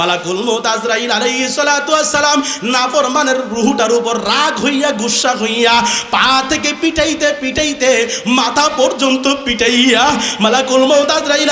মালাকুল মৌত আজরাইল ওয়াস সালাম নাফরমানের রুহটার উপর রাগ হইয়া, গুসা হইয়া, পা থেকে পিটাইতে পিটাইতে, মাথা পর্যন্ত পিটাইয়া মালাকুল মৌত আজরাইল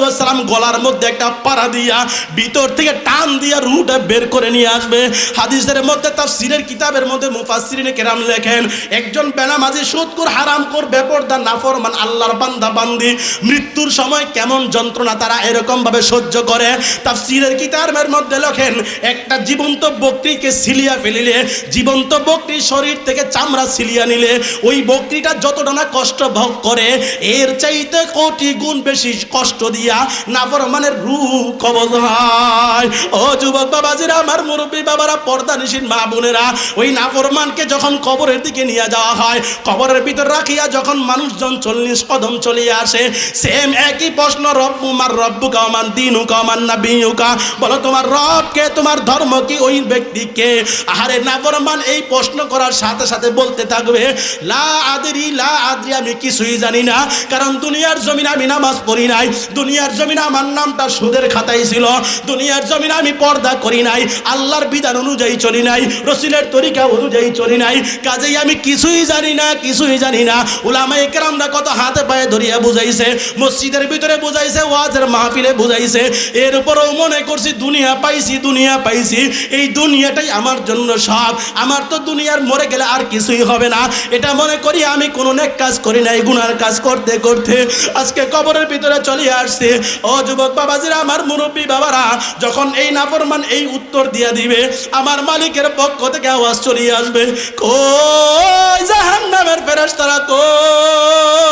ওয়াস সালাম গলার মধ্যে একটা পাড়া দিয়া, ভিতর থেকে টান দিয়া রুহটা বের করে নিয়ে আসবে। হাদিসের মধ্যে, তাফসীরের কিতাবের মধ্যে মুফাসসিরিনে কেরাম লেখেন, একজন বেনামাজি সুদকুর হারাম কর বেপরদা নাফরমান আল্লাহর বান্দা বান্দি, মৃত্যুর সময় কেমন যন্ত্রণা তারা এরকম ভাবে সহ্য করে? তাফসীরের কিতাবের মধ্যে লেখেন? একটা জীবন্ত বকরিকে সিলিয়া ফেলিলে, জীবন্ত বকরি শরীর থেকে চামড়া সিলিয়া নিলে, ওই বকরিটা যতটা না কষ্ট ভোগ করে, এর চাইতে কোটি গুণ বেশি কষ্ট দিয়া নাফরমানের রূহ কবজ হয় ও যুবক বাবাজিরা, আমার মুরব্বী বাবারা পর্দা নিশিন মা বোনেরা, ওই নাফরমানকে যখন কবরের দিকে নিয়ে যাওয়া হয়, কবরের ভিতর রাখিয়া যখন মানুষজন চল্লিশ কদম চলিয়া আসে সেম একই প্রশ্ন, রব্বু মার রব্বু কামান দিনু কামান না বিনুকা বলো, তোমার রব কে তোমার ধর্ম কি ওই ব্যক্তিকে? আহারে নাফরমান এই প্রশ্ন করার সাথে সাথে বলতে থাকবে, লা আদরি লা আদরি, আমি কিছুই জানি না, কারণ দুনিয়ার জমিন আমি নামাজ পড়ি নাই, দুনিয়ার জমিন আমার নামটা সুদের খাতায় ছিল, দুনিয়ার জমিন আমি পর্দা করি নাই, আল্লাহর বিধান অনুযায়ী চলি নাই, রসিলের তরিকা অনুযায়ী চলি নাই, কাজেই আমি কিছুই জানি না, কিছুই জানি না। উলামা একরামরা কত হাতে পায়ে ধরিয়া বুঝাইছে, মসজিদের ভিতরে বুঝাইছে, ওয়াজের মাহফিলে বুঝাইছে, এর উপরও মনে করছি দুনিয়া পাইছি দুনিয়া পাইছি। এই দুনিয়াটাই আমার জন্য সব। আমার তো দুনিয়ার মরে গেলে আর কিছুই হবে না। এটা মনে করি আমি কোনো নেক কাজ করি নাই, গুনার কাজ করতে করতে। আজকে কবরের ভিতরে চলে আসছে। ও যুবক বাবাজিরা, আমার মুরব্বী বাবারা, যখন এই নাফরমান এই উত্তর দিয়ে দিবে, আমার মালিকের পক্ষ থেকে আওয়াজ চলিয়ে আসবে, কই জাহান্নামের ফেরেশতারা কই?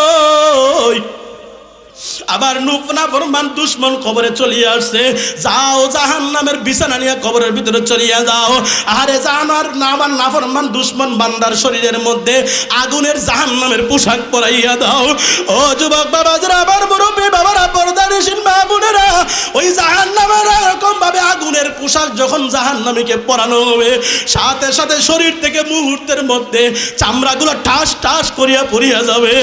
আবার নুফনা ফরমান দুশ্মন কবরে চলিয়ে আসছে। যাও জাহান নামের বিছানা নিয়ে কবরের ভিতরে চলিয়ে যাও। আরে জাহানার নামান নাফরমান দুশ্মন বান্দার শরীরের মধ্যে আগুনের জাহান নামের পোশাক পরাইয়া দাও। ও যুবক বাবা, যারা আবার মুরব্বী বাবারা পর্দানিসীন মা বোনেরা, ওই জাহান নামের এরকম ভাবে আগুনের পোশাক যখন জাহান নামীকে পরানো হবে, সাথে সাথে শরীর থেকে মুহূর্তের মধ্যে চামড়াগুলো ঠাস ঠাস করিয়া পড়িয়া যাবে।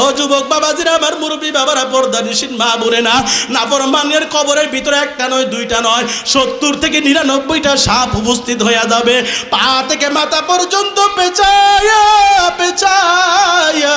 ও যুবক বাবাজিরা, আমার মুরব্বী বাবারা, পর্দা নিশিন মা বলে না, নাফরমানের কবরের ভিতরে একটা নয়, দুইটা নয়, সত্তর থেকে নিরানব্বইটা সাপ উপস্থিত হইয়া যাবে। পা থেকে মাথা পর্যন্ত পেঁচায়া পেঁচায়া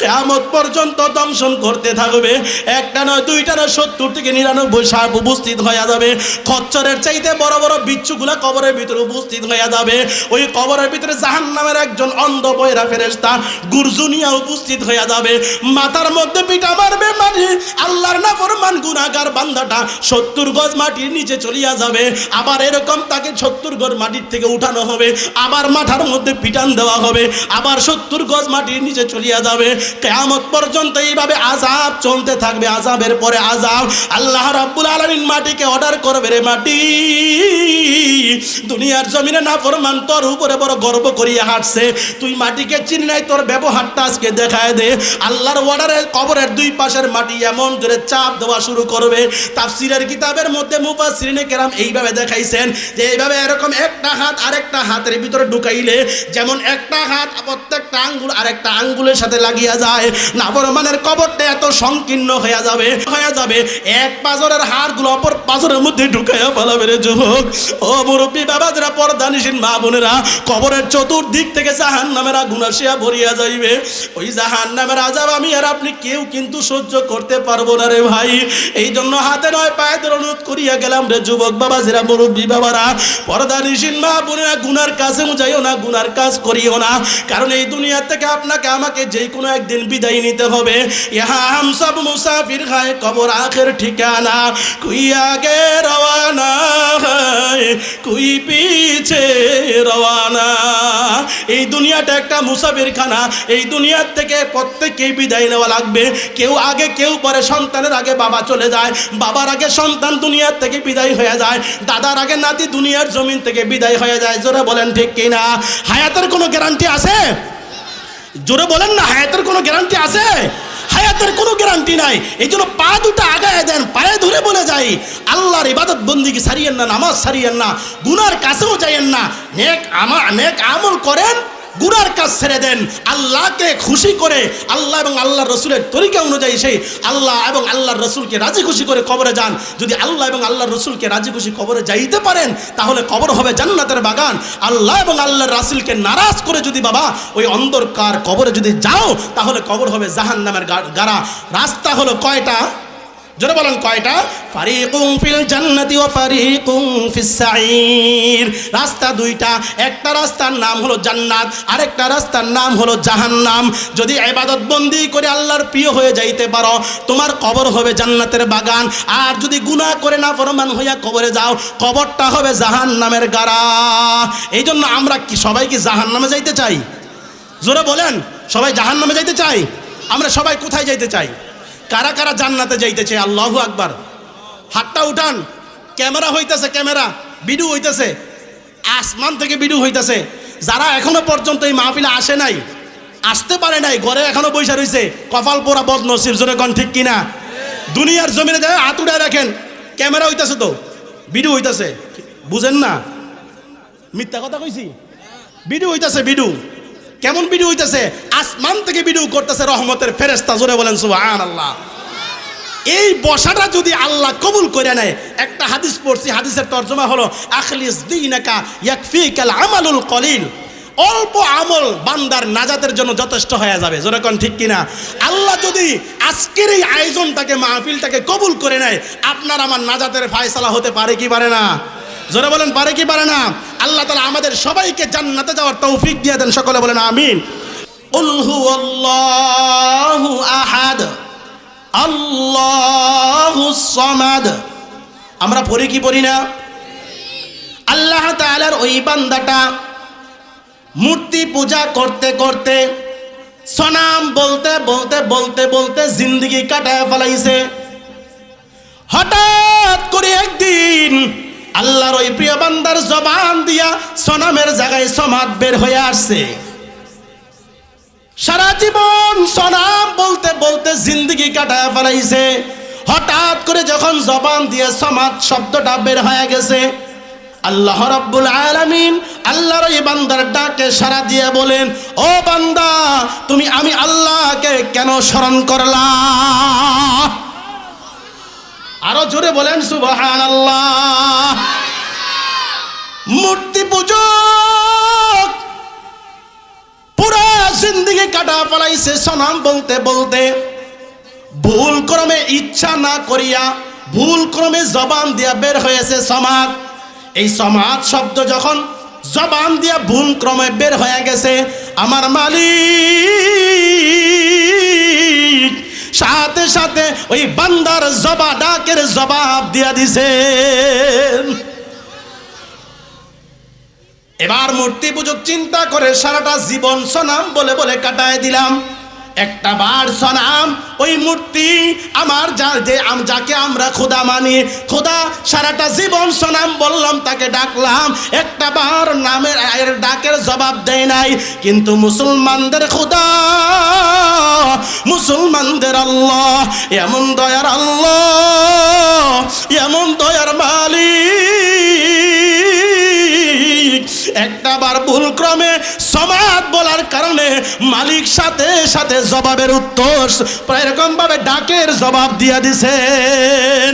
কেমত পর্যন্ত দংশন করতে থাকবে। একটা নয়, দুইটা নয়, সত্তর থেকে নিরানব্বই সাপ উপস্থিত হইয়া যাবে। খচ্চরের চাইতে বড় বড় বিচ্ছুগুলা কবরের ভিতরে উপস্থিত হয়ে যাবে। ওই কবরের ভিতরে জাহান নামের একজন অন্ধ বৈরা ফেরেস্তা গুরজুনিয়া উপস্থিত হয়ে যাবে। মাথার মধ্যে পিঠা মারবে মানে আল্লাহর না ফরমান গুনাগার বান্দাটা সত্তর গজ মাটির নিচে চলিয়া যাবে। আবার এরকম তাকে সত্তর গজ মাটির থেকে উঠানো হবে। আবার মাথার মধ্যে পিটান দেওয়া হবে। আবার সত্তর গজ মাটির নিচে চলিয়া যাবে। কেয়ামত পর্যন্ত এইভাবে আজাব চলতে থাকবে। আজাবের পরে আজাব আল্লাহ রাব্বুল আলামিন মাটিকে অর্ডার করবে রে মাটি। দুনিয়ার জমিনে না ফরমান তোর উপরে বড় গর্ব করিয়া হাঁটছে। তুই মাটিকে চিনি নাই, তোর ব্যবহারটা আজকে দেখায় দে। আল্লাহর অর্ডারে কবরের দুই পাশের মাটি এমন করে চাপ দেওয়া শুরু করবে। তাফসিরের কিতাবের মধ্যে মুফাসসিরিনে কেরাম এইভাবে দেখাইছেন যে এইভাবে এরকম একটা হাত আরেকটা হাতের ভিতরে ঢুকাইলে যেমন একটা হাত প্রত্যেকটা আঙ্গুল আরেকটা আঙ্গুলের সাথে লাগিয়া যায়, নাফরমানের কবরটা এত সংকীর্ণ হয়ে যাবে হয়ে যাবে। এক পাজরের হাড়গুলো অপর পাজরের মধ্যে ঢুকাইয়া ফেলাবে রে যুবক। ও মুরব্বী বাবাজরা পর্দা নিশিন মা বোনেরা, কবরের চতুর্দিক থেকে জাহান নামের আগুন ভরিয়া যাইবে। ওই জাহান নামের আজাব আমি আর আপনি কেউ কিন্তু সহ্য করতে পারব না রে ভাই। এই জন্য হাতে নয় পায়ে ধরে অনুরোধ করিয়া গেলাম রে যুবক বাবা, যেরা মুরব্বী বাবারা। পর্দা নিশিন মা বোনেরা, গুনার কাছে যাইও না, গুনার কাজ করিও না। কারণ এই দুনিয়া থেকে আপনাকে, আমাকে যে কোনো একদিন বিদায় নিতে হবে। ইহা হাম সব মুসাফির খায় কবর আখের ঠিকানা। কুই আগে রওয়ানা কুই পিছে রওয়ানা। এই দুনিয়াটা একটা মুসাফির খানা। এই দুনিয়ার থেকে প্রত্যেককেই বিদায় নেওয়া লাগবে। কেউ আগে, কেউ পরে, সন্তানের আগে বাবা চলে যায়, বাবার আগে সন্তান দুনিয়ার থেকে বিদায় হয়ে যায়, দাদার আগে নাতি দুনিয়ার জমিন থেকে বিদায় হয়ে যায়। জোরে বলেন ঠিক কিনা হায়াতের কোনো গ্যারান্টি আছে? জোরে বলেন না, হায়াতের কোনো গ্যারান্টি আছে? হায়াতের কোনো গ্যারান্টি নাই। এই জন্য পা দুটো আগায় দেন, পায়ে ধরে বলে যাই, আল্লাহর ইবাদত বন্দিকে সারিয়েন না, নামাজ সারিয়েন না, গুনার কাছেও যাইয়েন না। নেক আমা নেক আমল করেন গুনার কাজ ছেড়ে দেন। আল্লাহকে খুশি করে আল্লাহ এবং আল্লাহ রসুলের তরিকা অনুযায়ী সেই আল্লাহ এবং আল্লাহর রসুলকে রাজি খুশি করে কবরে যান। যদি আল্লাহ এবং আল্লাহর রসুলকে রাজি খুশি কবরে যাইতে পারেন, তাহলে কবর হবে জান্নাতের বাগান। আল্লাহ এবং আল্লাহর রাসুলকে নারাজ করে যদি বাবা, ওই অন্ধকার কবরে যদি যাও, তাহলে কবর হবে জাহান নামের গাড়া। রাস্তা হলো কয়টা? জোরে বলেন কয়টা? ফারিকুম ফিল জান্নাতি ও ফারিকুম ফিস সাইর রাস্তা দুইটা, একটা রাস্তার নাম হলো জান্নাত, আরেকটা রাস্তার নাম হলো জাহান্নাম। যদি ইবাদত বন্দি করে আল্লাহর প্রিয় হয়ে যাইতে পারো, তোমার কবর হবে জান্নাতের বাগান। আর যদি গুনাহ করে না ফরমান হইয়া কবরে যাও, কবরটা হবে জাহান্নামের গাড়া। এই জন্য আমরা কি সবাই কি জাহান্নামে যাইতে চাই? জোরে বলেন, সবাই জাহান্নামে যাইতে চাই? আমরা সবাই কোথায় যাইতে চাই? কারা কারা জান্নাতে যাইতেছে? আল্লাহু আকবার। হাতটা উঠান। ক্যামেরা হইতেছে, ক্যামেরা। বিডু হইতেছে। আসমান থেকে বিডু হইতেছে। যারা এখনও পর্যন্ত এই মাহফিলে আসে নাই, আসতে পারে নাই, ঘরে এখনও বৈশা রইছে, কপাল পোড়া বদ নসিব জোরে কন ঠিক কিনা? দুনিয়ার জমিনে যায় আতুড়ায় রাখেন। ক্যামেরা হইতেছে তো। বিডু হইতেছে। বুঝেন না? মিথ্যা কথা কইছি? বিডু হইতেছে, বিডু। কেমন বিডু হইতেছে? আসমান থেকে বিডু করতেছে রহমতের ফেরেস্তা জোরে বলেন সুবহান আল্লাহ এই বসাটা যদি আল্লাহ কবুল করে নেয়, একটা হাদিস পড়ছি, হাদিসের তর্জমা হলো, আখলিস দিনাকা ইয়াকফিকাল আমালুল কলিল। অল্প আমল বান্দার নাজাতের জন্য যথেষ্ট হয়ে যাবে। যেরকম ঠিক কিনা? আল্লাহ যদি আজকের এই আয়োজনটাকে, মাহফিলটাকে কবুল করে নেয়, আপনার আমার নাজাতের ফায়সালা হতে পারে কি পারে না? জোরে বলেন, পারে কি পারে না? আল্লাহ তালা আমাদের সবাইকে জান্নাতে যাওয়ার তৌফিক দিয়ে দেন, সকলে বলেন আমিন। উলহু আল্লাহু আহাদ আল্লাহু সমাদ। আমরা পড়ি কি পড়ি না? আল্লাহ তাআলার ওই বান্দাটা মূর্তি পূজা করতে করতে সনাম বলতে বলতে বলতে বলতে জিন্দগি কাটায় ফেলাইছে। হঠাৎ করে একদিন আল্লাহর ওই প্রিয় বান্দার জবান দিয়া সনামের জায়গায় সমাদ বের হয়ে আসছে। সারা জীবন সনাম বলতে বলতে জিন্দগি কাটায় ফেলাইছে। হঠাৎ করে যখন জবান দিয়ে সমাজ শব্দটা বের হয়ে গেছে, আল্লাহ রাব্বুল আলামিন আল্লাহর এই বান্দার ডাকে সারা দিয়ে বলেন, ও বান্দা, তুমি আমি আল্লাহকে কেন স্মরণ করলা? আরও জোরে বলেন সুবহান মূর্তি পূজক, পুরা জিন্দিগি কাটা ফলাইছে সনাম বলতে বলতে। ভুল ক্রমে ইচ্ছা না করিয়া, ভুল ক্রমে জবান দিয়া বের হয়েছে সমাজ। এই সমাজ শব্দ যখন জবান দিয়া ভুল ক্রমে বের হয়ে গেছে, আমার মালিক সাথে সাথে ওই বান্দার জবা, ডাকের জবাব দিয়া দিছে। এবার মূর্তি পুজো চিন্তা করে সারাটা জীবন সনাম বলে বলে কাটায় দিলাম। একটা বার সনাম ওই মূর্তি আমার যা যে যাকে আমরা খোদা মানি। খোদা সারাটা জীবন সনাম বললাম, তাকে ডাকলাম। একটা বার নামের এর ডাকের জবাব দেয় নাই। কিন্তু মুসলমানদের খোদা, মুসলমানদের আল্লাহ, এমন দয়ার আল্লাহ, এমন দয়ার মালিক। একটা বার ভুল ক্রমে সমাজ বলার কারণে মালিক সাথে সাথে জবাবের উত্তর এরকম ভাবে ডাকের জবাব দিয়া দিছেন।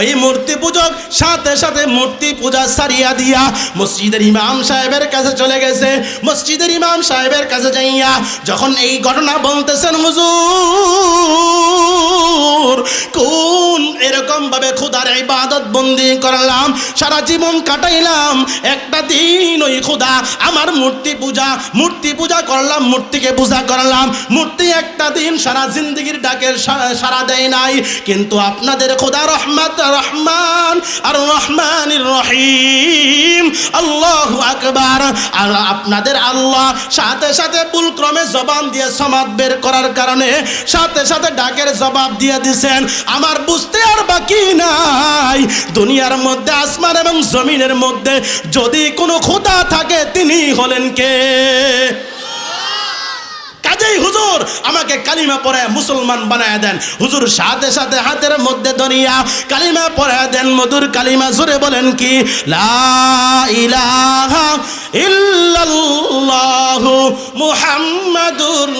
ওই মূর্তি পূজক সাথে সাথে মূর্তি পূজা সারিয়া দিয়া মসজিদের ইমাম সাহেবের কাছে চলে গেছে। মসজিদের ইমাম সাহেবের কাছে যাইয়া যখন এই ঘটনা বলতেছেন হুজুর, কোন এরকম ভাবে খুদার ইবাদত বন্দি করলাম, সারা জীবন কাটাইলাম, একটা দিন ওই খুদা আমার মূর্তি পূজা মূর্তি পূজা করলাম, মূর্তিকে পূজা করলাম, মূর্তি একটা দিন সারা জিন্দগির ডাকের সারা দেয় নাই, কিন্তু আপনাদের খোদা রহমত রহমান আর রহমানির রহিম। আল্লাহ আকবার। আর আপনাদের আল্লাহ সাথে সাথে পুলক্রমে জবান দিয়ে সমাদ বের করার কারণে সাথে সাথে ডাকের জবাব দিয়ে দিছেন। আমার বুঝতে আর বাকি নাই। দুনিয়ার মধ্যে, আসমান এবং জমিনের মধ্যে যদি কোনো খোদা থাকে, তিনি হলেন কে? কাজেই হুজুর আমাকে কালিমা পরে মুসলমান বানায় দেন। হুজুর সাথে সাথে হাতের মধ্যে দরিয়া কালিমা পরে দেন। মধুর কালিমা জুড়ে বলেন কি? মুহাম্মাদুর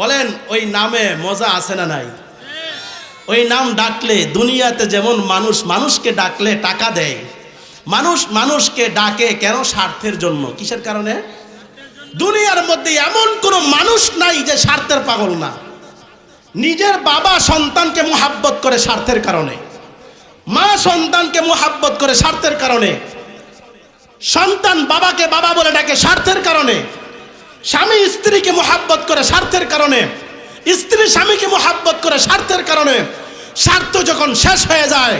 বলেন, ওই নামে মজা আছে না নাই? ওই নাম ডাকলে দুনিয়াতে যেমন মানুষ, মানুষকে ডাকলে টাকা দেয়। মানুষ মানুষকে ডাকে কেন স্বার্থের জন্য? কিসের কারণে? দুনিয়ার মধ্যে এমন কোনো মানুষ নাই যে স্বার্থের পাগল না। নিজের বাবা সন্তানকে মোহাব্বত করে স্বার্থের কারণে। মা সন্তানকে মোহাব্বত করে স্বার্থের কারণে। সন্তান বাবাকে বাবা বলে ডাকে স্বার্থের কারণে। স্বামী স্ত্রীকে মোহাব্বত করে স্বার্থের কারণে। স্ত্রী স্বামীকে মোহাব্বত করে স্বার্থের কারণে। স্বার্থ যখন শেষ হয়ে যায়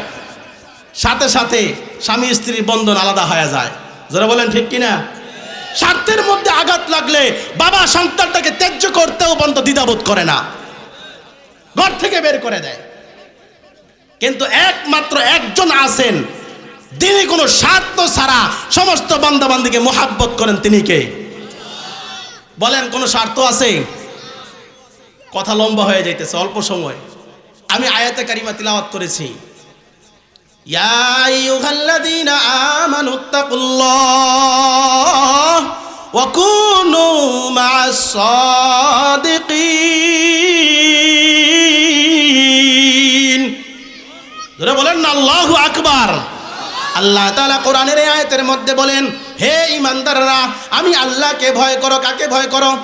সাথে সাথে স্বামী স্ত্রীর বন্ধন আলাদা হয়ে যায়। যারা বলেন ঠিক কিনা? স্বার্থের মধ্যে আঘাত লাগলে বাবা সন্তানটাকে ত্যায্য করতেও বন্ধ দ্বিধাবোধ করে না। ঘর থেকে বের করে দেয়। কিন্তু একমাত্র একজন আছেন, তিনি কোনো স্বার্থ ছাড়া সমস্ত বান্দাবান্দিকে মোহাব্বত করেন তিনি কে? বলেন, কোনো স্বার্থ আছে? কথা লম্বা হয়ে যাইতেছে, অল্প সময়। আমি আয়াতে কারিমা তিলাওয়াত করেছি। ধরে বলেন আল্লাহু আকবার। আল্লাহ তাআলা কোরআনের আয়াতের মধ্যে বলেন, হে ইমানদাররা আমি আল্লাহকে ভয় করো, কাকে ভয় করো?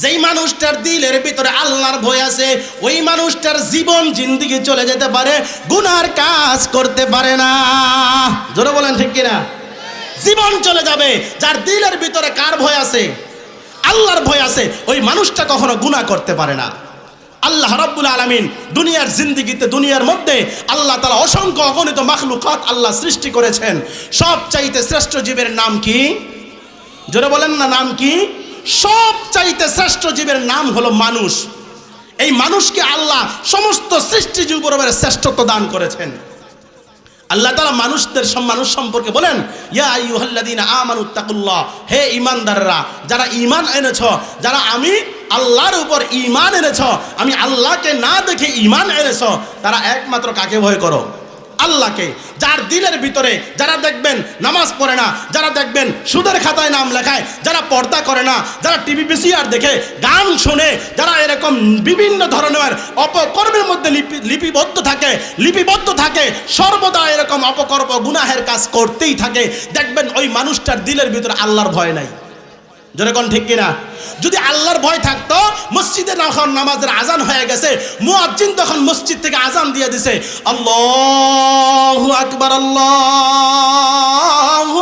যেই মানুষটার দিলের ভিতরে আল্লাহর ভয় আছে, ওই মানুষটার জীবন, জিন্দিগি চলে যেতে পারে, গুনার কাজ করতে পারে না। জোরে বলেন ঠিক কিনা? জীবন চলে যাবে, যার দিলের ভিতরে কার ভয় আছে? আল্লাহর ভয় আছে, ওই মানুষটা কখনো গুনাহ করতে পারে না। আল্লাহ রাব্বুল আলামিন দুনিয়ার জিন্দিগিতে, দুনিয়ার মধ্যে আল্লাহ তাআলা অসংখ্য অগণিত মাখলুকাত আল্লাহ সৃষ্টি করেছেন। সব চাইতে শ্রেষ্ঠ জীবের নাম কি? জোরে বলেন না, নাম কি? সব চাইতে শ্রেষ্ঠ জীবের নাম হলো মানুষ। এই মানুষকে আল্লাহ সমস্ত সৃষ্টি জীবের শ্রেষ্ঠত্ব দান করেছেন। আল্লাহ তালা মানুষদের মানুষ সম্পর্কে বলেন, ইয়া আমানুত্তাকুল্লাহ হে ইমানদাররা যারা ঈমান এনেছ, যারা আমি আল্লাহর উপর ঈমান এনেছ, আমি আল্লাহকে না দেখে ইমান এনেছ, তারা একমাত্র কাকে ভয় করো? আল্লাহকে, যার দিলের ভিতরে যারা দেখবেন নামাজ পড়ে না, যারা দেখবেন সুদের খাতায় নাম লেখায়, যারা পর্দা করে না, যারা টিভি পিসিআর দেখে, গান শুনে, যারা এরকম বিভিন্ন ধরনের অপকর্মের মধ্যে লিপি, লিপিবদ্ধ থাকে লিপিবদ্ধ থাকে, সর্বদা এরকম অপকর্ম, গুনাহের কাজ করতেই থাকে। দেখবেন ওই মানুষটার দিলের ভিতরে আল্লাহর ভয় নাই। যেরকম ঠিক কিনা? যদি আল্লাহর ভয় থাকতো, মসজিদে যখন নামাজের আজান হয়ে গেছে, মুয়াজ্জিন তখন মসজিদ থেকে আজান দিয়ে দিছে, আল্লাহু আকবার আল্লাহু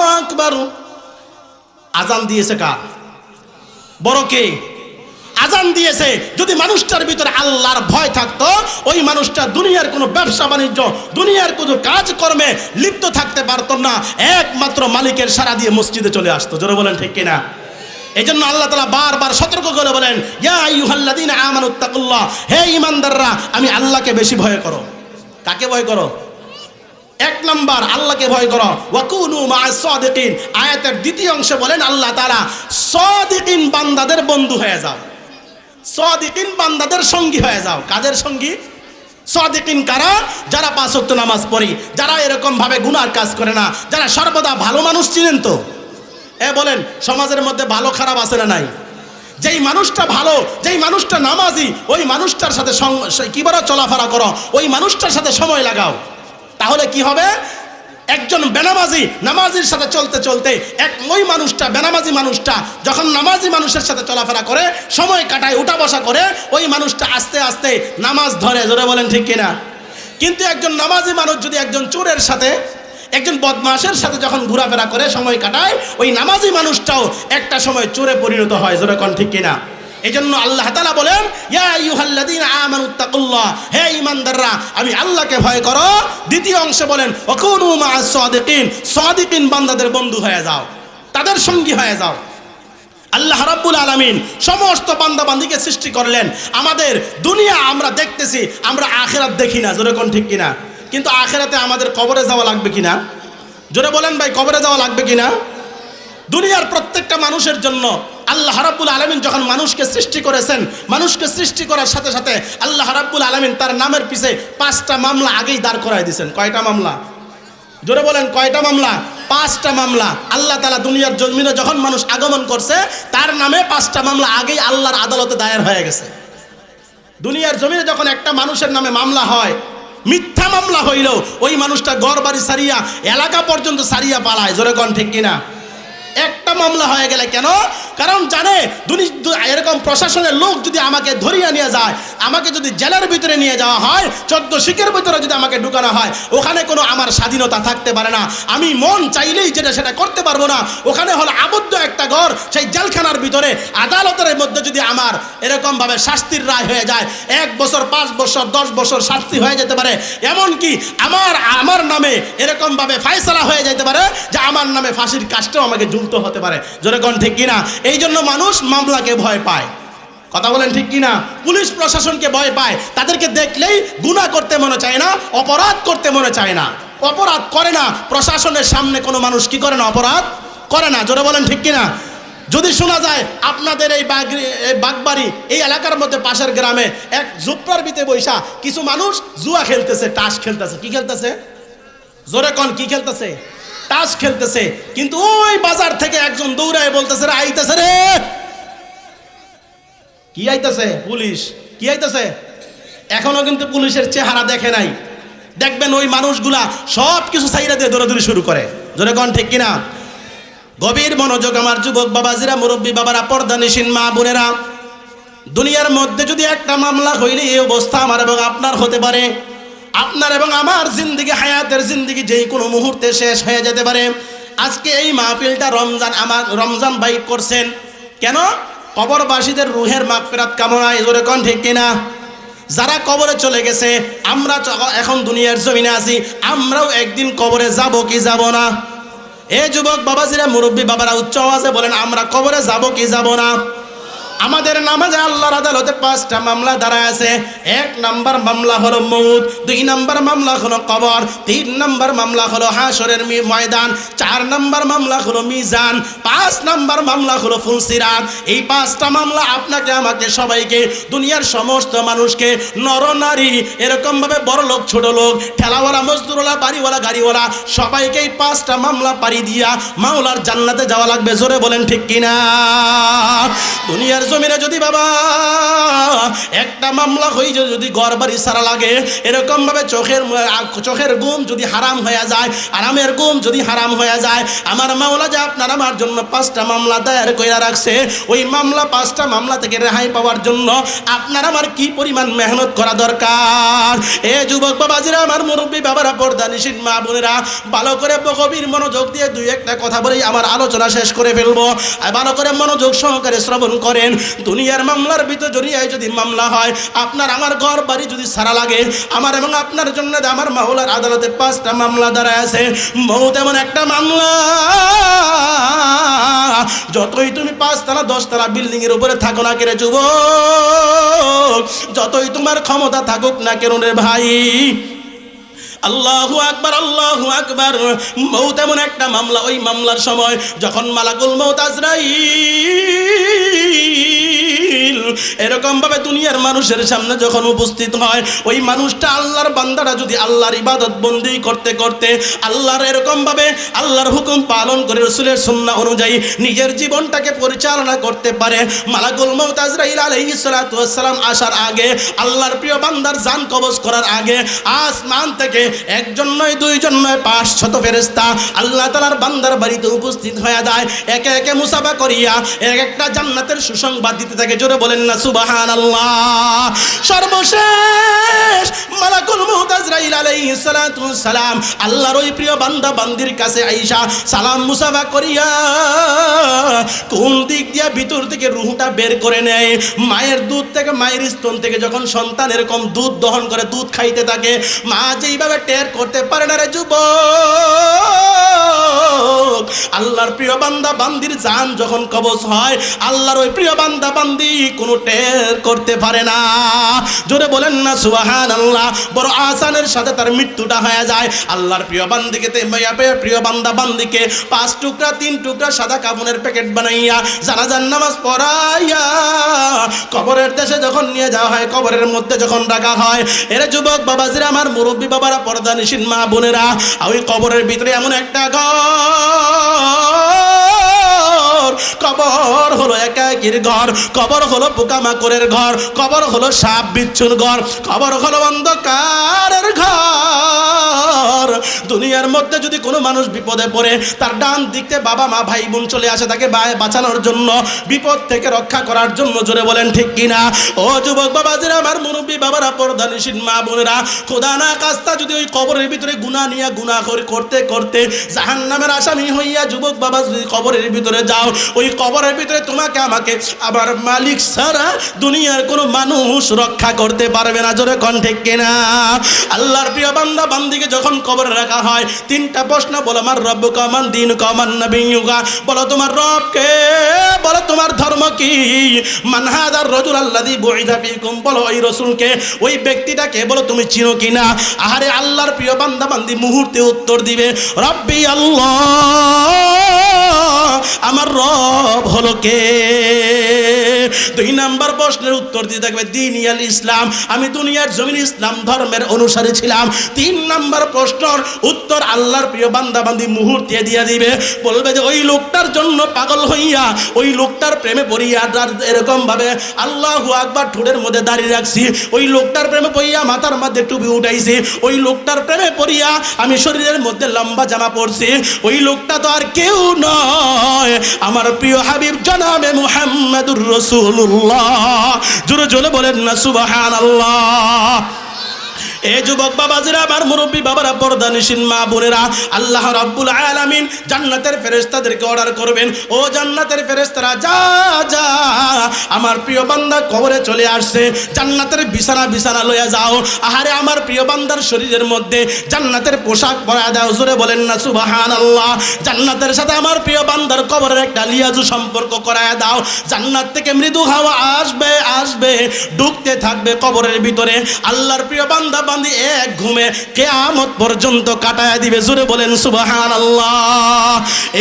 আকবার। আজান দিয়েছে কার? বড় কে? আজান দিয়েছে। যদি মানুষটার ভিতরে আল্লাহর ভয় থাকতো, ওই মানুষটা দুনিয়ার কোনো ব্যবসা বাণিজ্য, দুনিয়ার কোনো কাজকর্মে লিপ্ত থাকতে পারতো না। একমাত্র মালিকের সারা দিয়ে মসজিদে চলে আসতো। জোরে বলেন ঠিক কিনা? এই জন্য আল্লাহ তালা বারবার সতর্ক করে বলেন, ইয়া আমানুত্তাকুল্লাহ হে ইমানদাররা আমি আল্লাহকে বেশি ভয় করো। কাকে ভয় করো? এক নাম্বার, আল্লাহকে ভয় করো। ওয়াকুনু মা'আস সাদিকিন। আয়াতের দ্বিতীয় অংশে বলেন, আল্লাহ তাআলা সাদিকিন বান্দাদের বন্ধু হয়ে যাও। সাদিকিন বান্দাদের সঙ্গী হয়ে যাও। কাদের সঙ্গী? সাদিকিন কারা? যারা পাঁচ ওয়াক্ত নামাজ পড়ি। যারা এরকম ভাবে গুনার কাজ করে না। যারা সর্বদা ভালো মানুষ চিনেন তো? এ বলেন, সমাজের মধ্যে ভালো, খারাপ আছে না নাই? যেই মানুষটা ভালো, যেই মানুষটা নামাজি, ওই মানুষটার সাথে কিবারও চলাফেরা করো, ওই মানুষটার সাথে সময় লাগাও। তাহলে কি হবে? একজন বেনামাজি, নামাজির সাথে চলতে চলতে এক ওই মানুষটা, বেনামাজি মানুষটা, যখন নামাজি মানুষের সাথে চলাফেরা করে, সময় কাটায়, উঠা বসা করে, ওই মানুষটা আস্তে আস্তে নামাজ ধরে ধরে বলেন ঠিক কিনা? কিন্তু একজন নামাজি মানুষ যদি একজন চোরের সাথে একজন বদমাসের সাথে যখন ঘোরাফেরা করে, সময় কাটায়, ওই নামাজি মানুষটাও একটা সময় চোরে পরিণত হয়, জোরে কন ঠিক কিনা? এই জন্য আল্লাহ তালা বলেন হে ঈমানদাররা, আমি আল্লাহকে ভয় করো। দ্বিতীয় অংশে বলেন সাদিকিন সাদিকিন বান্দাদের বন্ধু হয়ে যাও, তাদের সঙ্গী হয়ে যাও। আল্লাহ রাব্বুল আলামিন সমস্ত বান্দাবান্দিকে সৃষ্টি করলেন। আমাদের দুনিয়া আমরা দেখতেছি, আমরা আখেরাত দেখি না, জোরে কোন ঠিক কিনা? কিন্তু আখেরাতে আমাদের কবরে যাওয়া লাগবে কিনা? জোরে বলেন ভাই, কবরে যাওয়া লাগবে কিনা? দুনিয়ার প্রত্যেকটা মানুষের জন্য আল্লাহ রাব্বুল আলমিন যখন মানুষকে সৃষ্টি করেছেন, মানুষকে সৃষ্টি করার সাথে সাথে আল্লাহ রাব্বুল আলমিন তার নামের পিছে পাঁচটা মামলা আগেই দাঁড় করাই দিয়েছেন। কয়টা মামলা? জোরে বলেন, কয়টা মামলা? পাঁচটা মামলা। আল্লাহ তালা দুনিয়ার জমিনে যখন মানুষ আগমন করছে, তার নামে পাঁচটা মামলা আগেই আল্লাহর আদালতে দায়ের হয়ে গেছে। দুনিয়ার জমিনে যখন একটা মানুষের নামে মামলা হয় মিথ্যা মামলা হইলেও ওই মানুষটা গড় বাড়ি সারিয়া, এলাকা পর্যন্ত সারিয়া পালায়। জোরে কন ঠিক কিনা? একটা মামলা হয়ে গেলে কেন? কারণ জানে এরকম প্রশাসনের লোক যদি আমাকে ধরিয়ে নিয়ে যায়, আমাকে যদি জেলের ভিতরে নিয়ে যাওয়া হয়, চোদ্দ শিখের ভিতরে যদি আমাকে ঢুকানো হয়, ওখানে কোনো আমার স্বাধীনতা থাকতে পারে না। আমি মন চাইলেই যেটা সেটা করতে পারব না। ওখানে হলো আবদ্ধ ঘর, সেই জেলখানার ভিতরে আদালতের মধ্যে যদি আমার এরকমভাবে শাস্তির রায় হয়ে যায়, এক বছর, পাঁচ বছর, দশ বছর শাস্তি হয়ে যেতে পারে। এমনকি আমার আমার নামে এরকমভাবে ফায়সালা হয়ে যেতে পারে যে আমার নামে ফাঁসির কাজটাও আমাকে ঝুলতে হতে পারে। যেরকম ঠিক কিনা? এই জন্য মানুষ মামলাকে ভয় পায়। কথা বলেন ঠিক কিনা? পুলিশ প্রশাসনকে ভয় পায়। তাদেরকে দেখলেই গুণা করতে মনে চায় না, অপরাধ করতে মনে চায় না। অপরাধ করে না। প্রশাসনের সামনে কোনো মানুষ কি করে না অপরাধ? করে না, জোরে বলেন ঠিক কিনা? যদি শোনা যায়, আপনাদের এই বাগ বাগবাড়ি, এই এলাকার মধ্যে পাশের গ্রামে এক জুপ্রার বিতে বৈশা কিছু মানুষ জুয়া খেলতেছে, তাস খেলতেছে। কি খেলতেছে? জোরে কন, কি খেলতেছে? তাস খেলতেছে। কিন্তু ওই বাজার থেকে একজন দৌড়ায় বলতেছে, রে, আইতেছে রে! কি আইতেছে? পুলিশ। কি আইতেছে? এখনও কিন্তু পুলিশের চেহারা দেখে নাই। দেখবেন ওই মানুষগুলা সব কিছু সাইরা দিয়ে দৌড়াদৌড়ি শুরু করে। জোরে কন, ঠিক কিনা? গভীর মনোযোগ আমার যুবক বাবাজিরা, মুরব্বী বাবারা পর্দা নিশিন মা বোনেরা, দুনিয়ার মধ্যে যদি একটা মামলা হইলে এই অবস্থা আমার এবং আপনার হতে পারে। আপনার এবং আমার জিন্দিগি, হায়াতের জিন্দিগি যেই কোনো মুহূর্তে শেষ হয়ে যেতে পারে। আজকে এই মাহফিলটা রমজান আমার, রমজান বাইক করছেন। কেন? কবরবাসীদের রুহের মাগফিরাত কামনায়, জোরে কন ঠিক কিনা? যারা কবরে চলে গেছে, আমরা এখন দুনিয়ার জমিনে আছি, আমরাও একদিন কবরে যাব কি যাব না? এ যুবক বাবাজিরা মুরব্বী বাবারা উচ্চ আওয়াজে বলেন আমরা কবরে যাব কি যাব না? আমাদের নামাজে আল্লাহর আদালতে পাঁচটা মামলা দাঁড়ায় আছে। এক নাম্বার মামলা হলো মৌত, দুই নাম্বার মামলা হলো কবর, তিন নাম্বার মামলা হলো হাসরের ময়দান, চার নাম্বার মামলা হলো মিজান, পাঁচ নাম্বার মামলা হলো ফুলসিরাত। এই পাঁচটা মামলা আপনাকে, আমাকে, সবাইকে, দুনিয়ার সমস্ত মানুষকে, নর, নারী, এরকমভাবে বড় লোক, ছোট লোক, ঠেলাওয়ালা, মজদুরওয়ালা, বাড়িওয়ালা, গাড়িওয়ালা, সবাইকে এই পাঁচটা মামলা পাড়ি দিয়া মাওলার জান্নাতে যাওয়া লাগবে। জোরে বলেন ঠিক কিনা? দুনিয়ার জমিনে যদি বাবা, একটা মামলা হয়ে যদি ঘর বাড়ি সারা লাগে, এরকম ভাবে চোখের চোখের গুম যদি হারাম হয়ে যায়, আরামের গুম যদি হারাম হয়ে যায়, আমার মামলা যে আপনার আমার জন্য পাঁচটা মামলা দায়ের কইরা রাখছে, ওই মামলা পাঁচটা মামলা থেকে রেহাই পাওয়ার জন্য আপনার আমার কি পরিমাণ মেহনত করা দরকার? এ যুবক বাবাজিরা, আমার মুরব্বী বাবারা, পর্দা নিশিন মা বোনেরা, ভালো করে গভীর মনোযোগ দিয়ে দুই একটা কথা বলেই আমার আলোচনা শেষ করে ফেলব। ভালো করে মনোযোগ সহকারে শ্রবণ করেন। দুনিয়ার মামলার ভিতর জড়িয়ায় যদি মামলা হয়, আপনার আমার ঘর বাড়ি যদি সারা লাগে, আমার এবং আপনার জন্য আমার মাওলার আদালতে পাঁচটা মামলা দাঁড়ায় আছে। মৌত এমন একটা মামলা। যতই তুমি পাঁচতলা, দশতলা বিল্ডিং এর উপরে থাকো না কেড়ে যুবক, যতই তোমার ক্ষমতা থাকুক না কেন রে ভাই আল্লাহু আকবার আল্লাহু আকবার। মৌত এমন একটা মামলা, ওই মামলার সময় যখন মালাকুল মৌত আজরাইল এরকম ভাবে দুনিয়ার মানুষের সামনে যখন উপস্থিত হয়, ওই মানুষটা আল্লাহর বান্দারা যদি আল্লাহর ইবাদত বন্দি করতে করতে আল্লাহর এরকম ভাবে আল্লাহর হুকুম পালন করে রসুলের সুন্নাহ অনুযায়ী নিজের জীবনটাকে পরিচালনা করতে পারে, মালাকুল ওয়াস সালাম আসার আগে, আল্লাহর প্রিয় বান্দার জান কবজ করার আগে, আসমান থেকে একজন নয়, দুইজন নয় পাঁচ শত ফেরেস্তা আল্লাহ তালার বান্দার বাড়িতে উপস্থিত হয়ে যায়। একে একে মুসাফা করিয়া এক একটা জান্নাতের সুসংবাদ দিতে থাকে জোরে বলেন না সুবাহান আল্লাহ সর্বশেষ মালাকুল মুতাজরাইল আলাইহিস সালাতু সালাম আল্লাহর ওই প্রিয় বান্দা বান্দির কাছে আইসা সালাম মুসাফা করিয়া কোন দিক দিয়া ভিতর থেকে রুহটা বের করে নেয়? মায়ের দুধ থেকে, মায়ের স্তন থেকে যখন সন্তান এরকম দুধ দহন করে, দুধ খাইতে থাকে, মা যেইভাবে টের করতে পারে না রে যুব আল্লাহর প্রিয় বান্দা বান্দির জান যখন কবজ হয়, আল্লাহর ওই প্রিয় বান্দা বান্দি কোনো টের করতে পারে না। জোরে বলেন না সুবাহান আল্লাহ বড় আসানের সাথে তার মৃত্যুটা হয়ে যায়। আল্লাহর প্রিয় বান্দিকে প্রিয় বান্দা বান্দিকে পাঁচ টুকরা, তিন টুকরা সাদা কাপড়ের প্যাকেট বানাইয়া জানাজার নামাজ পড়াইয়া কবরের দেশে যখন নিয়ে যাওয়া হয়, কবরের মধ্যে যখন রাখা হয়, এরা যুবক বাবাজিরা, আমার মুরব্বী বাবারা, পর্দা নিশিন মা বোনেরা, ওই কবরের ভিতরে এমন একটা ঘর কবর হলো একাকির ঘর, কবর হলো পোকামাকড়ের ঘর, কবর হলো সাপ বিচ্ছুর ঘর, কবর হলো অন্ধকারের ঘর। দুনিয়ার মধ্যে যদি কোনো মানুষ বিপদে পড়ে, তার ডান দিকতে বাবা মা, ভাই বোন চলে আসে তাকে বাঁচানোর জন্য। বিপদ থেকে রক্ষা করার জন্য জোরে বলেন, ঠিক কিনা ও যুবক বাবাজিরা, আমার মুরব্বী বাবারা পর্দা নিশিন মা বোনেরা, খোদা না কাস্তা যদি ওই কবরের ভিতরে গুণা নিয়ে গুণা করে করতে করতে জাহান নামের আসামি হইয়া যুবক বাবা যদি কবরের ভিতরে যাও ওই কবরের ভিতরে তোমাকে, আমাকে আবার মালিক ছাড়া দুনিয়ার কোনো মানুষ রক্ষা করতে পারবে না। জোরে কণ্ঠে কেনা? আল্লাহর প্রিয় বান্দা, বান্দিকে যখন কবরে রাখা হয়, তিনটা প্রশ্ন, বলো আমার রব্ব কমান, দিন কমান নবীকা বলো, তোমার রবকে বলো, তোমার ধর্ম কি? মানহাদার রজুল আল্লাদি বইদা ফিকুম। বলো, ওই রসুলকে ওই ব্যক্তিটাকে বলো, তুমি চিনো কিনা আহারে, আল্লাহর প্রিয় বান্দা, বান্দি মুহূর্তে উত্তর দিবে, রব্বি আল্লাহ, আমার রব হলো কে? দুই নাম্বার প্রশ্নের উত্তর দিয়ে থাকবে দিন ইয়াল ইসলাম। আমি দুনিয়ার জমিন ইসলাম ধর্মের অনুসারী ছিলাম। তিন নাম্বার প্রশ্নর উত্তর আল্লাহর প্রিয় বান্দা বান্দি মুহূর্তে দিয়ে দিবে। বলবে যে, ওই লোকটার জন্য পাগল হইয়া, ওই লোকটার প্রেমে পড়িয়া তার এরকম ভাবে আল্লাহ আকবার ঠোঁটের মধ্যে দাঁড়িয়ে রাখছি, ওই লোকটার প্রেমে পড়িয়া মাথার মধ্যে টুপি উঠাইছি, ওই লোকটার প্রেমে পড়িয়া আমি শরীরের মধ্যে লম্বা জামা পরছি, ওই লোকটা তো আর কেউ নয়। আমার প্রিয় হাবিব জনাবে মুহাম্মাদুর রসুল্লাহ জোরে জোরে বলেন না সুবাহান আল্লাহ এ যুবক বাবাজিরা, আমার মুরব্বী বাবারা পর্দা নিশিন মা বোনেরা, আল্লাহ রাব্বুল আলামিন জান্নাতের ফেরেশতাদেরকে অর্ডার করবেন। ও জান্নাতের ফেরেশতারা, যা যা, আমার প্রিয় বান্দা কবরে চলে আসছে। জান্নাতের বিছানা বিছানা লইয়া যাও। আহারে, আমার প্রিয় বান্দার শরীরের মধ্যে জান্নাতের পোশাক পরা দাও। জোরে বলেন না সুবাহান আল্লাহ জান্নাতের সাথে আমার প্রিয় বান্দার কবরের একটা লিয়াজু সম্পর্ক করায় দাও। জান্নাত থেকে মৃদু হাওয়া আসবে আসবে, ঢুকতে থাকবে কবরের ভিতরে। আল্লাহর প্রিয় বান্দা বান্দি এক ঘুমে কেয়ামত পর্যন্ত কাটায় দিবে। জোরে বলেন সুবাহান আল্লাহ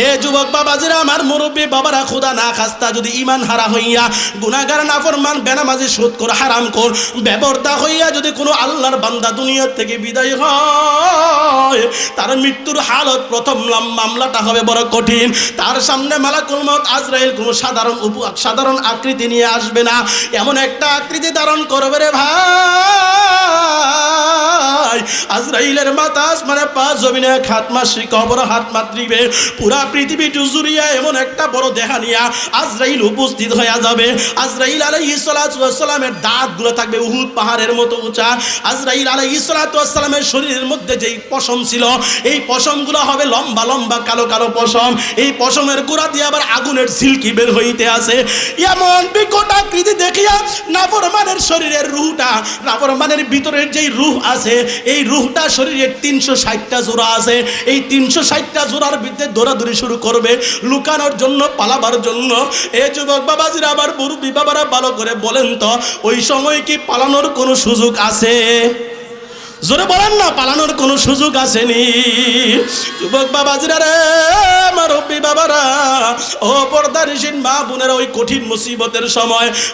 এ যুবক বাবাজিরা, আমার মুরব্বী বাবারা, খুদা না খাস্তা, যদি ইমান হারা হইয়া গুনাগার নাফরমান, বেনামাজি সুদ কর, হারাম কর ব্যবর্তা হইয়া যদি কোনো আল্লাহর বান্দা দুনিয়ার থেকে বিদায় হয়, তার মৃত্যুর হালত প্রথম মামলাটা হবে বড় কঠিন। তার সামনে মালাকুল মত আজরাইল কোনো সাধারণ উপ, সাধারণ আকৃতি নিয়ে আসবে না। এমন একটা আকৃতি ধারণ করবে রে ভাই। আজরাইলের পা জমিনে কবর হাত পুরা পৃথিবী এমন একটা বড় দেখা নিয়া আজরাইল উপস্থিত যাবে। আজরাইল থাকবে উহুদ পাহাড়ের মতো উঁচা। আজরাইল শরীরের মধ্যে যেই পশম ছিল, এই পশমগুলো হবে লম্বা লম্বা, কালো কালো পশম। এই পশমের গোড়া দিয়ে আবার আগুনের ঝিলকি বের হইতে আছে। এমন বিকট আকৃতি দেখিয়া নাফরমানের শরীরের রুহটা, নাফরমানের ভিতরের যেই রুহ আছে, এই রুহটা শরীরের তিনশো ষাটটা জোড়া আছে। এই তিনশো ষাটটা জোড়ার বিদ্যে দৌড়াদৌড়ি শুরু করবে, লুকানোর জন্য, পালাবার জন্য। এ যুবক বাবাজিরা আবার মুরব্বী বাবারা ভালো করে বলেন তো, ওই সময় কি পালানোর কোনো সুযোগ আছে? জোরে বলেন না, পালানোর কোনো সুযোগ আসেনি। যুবক বাবাজিরা রে, মুরব্বী বাবারা, ও পর্দা পর্দারিসীন মা বোনেরা, ওই কঠিন মুসিবতের সময়